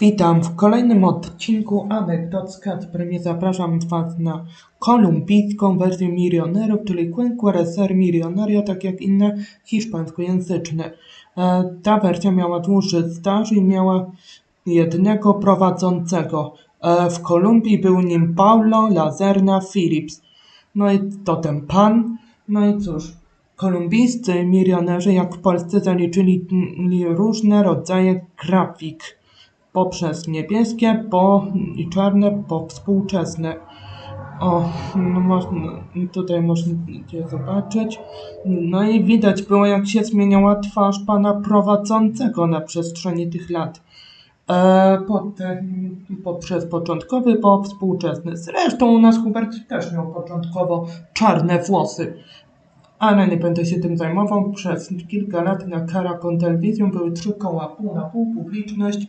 Witam w kolejnym odcinku Anegdot z Kacprem. Zapraszam Was na kolumbijską wersję milionerów, czyli Quinque Ser Milionario, tak jak inne hiszpańskojęzyczne. E, ta wersja miała dłuższy staż i miała jednego prowadzącego. E, w Kolumbii był nim Paulo Lazerna Phillips. No i to ten pan. No i cóż, kolumbijscy milionerzy, jak w Polsce, zaliczyli różne rodzaje grafik poprzez niebieskie po i czarne po współczesne. O, no można, tutaj możecie zobaczyć. No i widać było, jak się zmieniała twarz pana prowadzącego na przestrzeni tych lat. E, potem, poprzez początkowy po współczesny. Zresztą u nas Hubert też miał początkowo czarne włosy ale nie będę się tym zajmował. Przez kilka lat na Caracon Television były trzy koła pół na pół, publiczność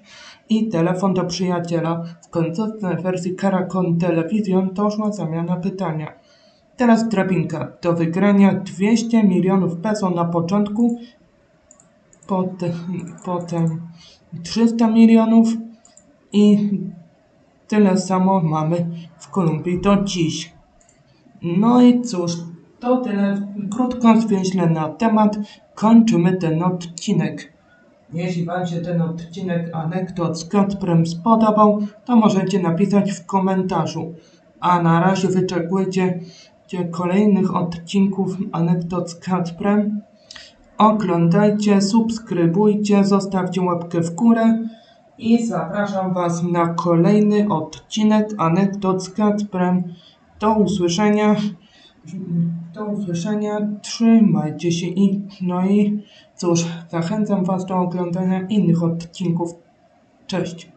i telefon do przyjaciela. W końcówce wersji Caracon Television doszła zamiana pytania. Teraz drabinka. Do wygrania 200 milionów peso na początku, potem, potem 300 milionów i tyle samo mamy w Kolumbii do dziś. No i cóż, to tyle krótko, zwięźle na temat. Kończymy ten odcinek. Jeśli Wam się ten odcinek anegdot z Kacprem spodobał, to możecie napisać w komentarzu. A na razie wyczekujcie kolejnych odcinków anegdot z Kacprem. Oglądajcie, subskrybujcie, zostawcie łapkę w górę i zapraszam Was na kolejny odcinek anegdot z Kacprem. Do usłyszenia. Do usłyszenia, trzymajcie się i no i cóż, zachęcam Was do oglądania innych odcinków. Cześć!